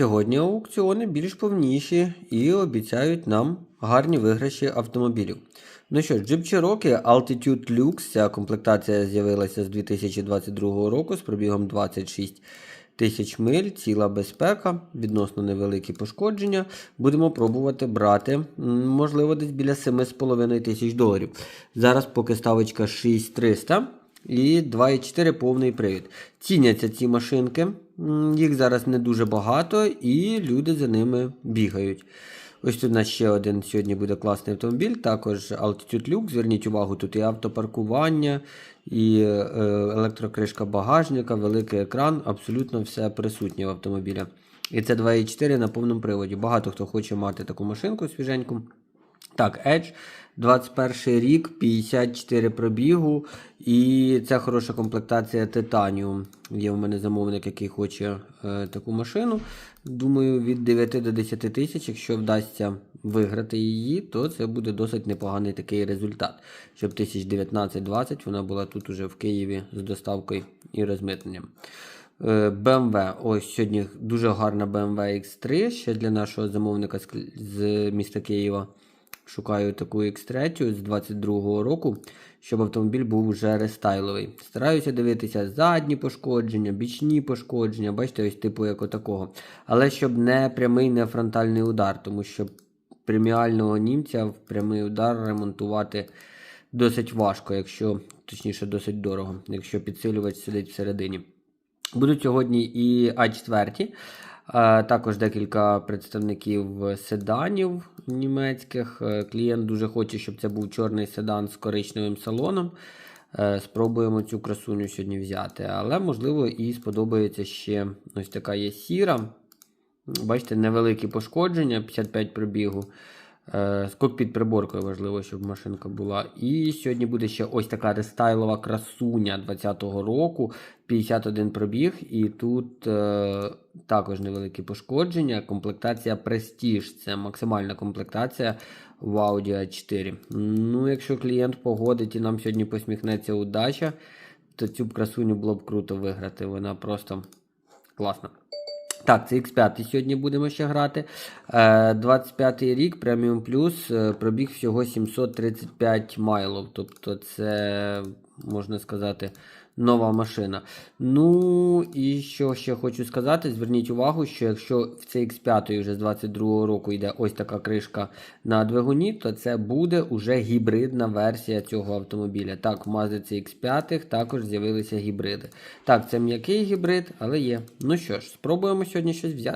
Сьогодні аукціони більш повніші і обіцяють нам гарні виграші автомобілів. Ну що ж, Jeep Cherokee Altitude Lux, ця комплектація з'явилася з 2022 року з пробігом 26 тисяч миль, ціла безпека, відносно невеликі пошкодження. Будемо пробувати брати, можливо, десь біля 7,5 тисяч доларів. Зараз поки ставочка 6300 і 2,4 повний привід. Ціняться ці машинки, їх зараз не дуже багато, і люди за ними бігають. Ось тут у нас ще один сьогодні буде класний автомобіль, також Altitude Lux. Зверніть увагу, тут і автопаркування, і е, електрокришка багажника, великий екран, абсолютно все присутнє в автомобілі. І це 2,4 на повному приводі. Багато хто хоче мати таку машинку свіженьку. Так, Edge 21 рік, 54 пробігу, і це хороша комплектація Titanium. Є в мене замовник, який хоче е, таку машину. Думаю, від 9 до 10 тисяч, якщо вдасться виграти її, то це буде досить непоганий такий результат. Щоб 1019-20 вона була тут уже в Києві з доставкою і розмитненням. Е, BMW. Ось сьогодні дуже гарна BMW X3 ще для нашого замовника з міста Києва. Шукаю таку X3 з 22-го року, щоб автомобіль був вже рестайловий. Стараюся дивитися задні пошкодження, бічні пошкодження, бачите, ось типу як отакого. Але щоб не прямий, не фронтальний удар, тому що преміального німця в прямий удар ремонтувати досить важко, якщо точніше досить дорого, якщо підсилювач сидить всередині. Будуть сьогодні і А4. Е, Також декілька представників седанів німецьких. Е, Клієнт дуже хоче, щоб це був чорний седан з коричневим салоном. Е, Спробуємо цю красуню сьогодні взяти. Але, можливо, і сподобається ще ось така є сіра. Бачите, невеликі пошкодження, 55 пробігу. Е, З кокпіт приборкою важливо, щоб машинка була. І сьогодні буде ще ось така рестайлова красуня 20-го року, 51 пробіг. І тут е, також невеликі пошкодження. Комплектація Prestige. Це максимальна комплектація в Audi A4. Ну, якщо клієнт погодить і нам сьогодні посміхнеться удача, то цю красуню було б круто виграти. Вона просто класна. Так, це X5 сьогодні будемо ще грати. 25 й рік, преміум плюс, е, пробіг всього 735 майлов. Тобто це, можна сказати, нова машина. Ну, і що ще хочу сказати, зверніть увагу, що якщо в цей X5 вже з 22 року йде ось така кришка на двигуні, то це буде уже гібридна версія цього автомобіля. Так, в Mazda CX5 також з'явилися гібриди. Так, це м'який гібрид, але є. Ну що ж, спробуємо сьогодні щось взяти.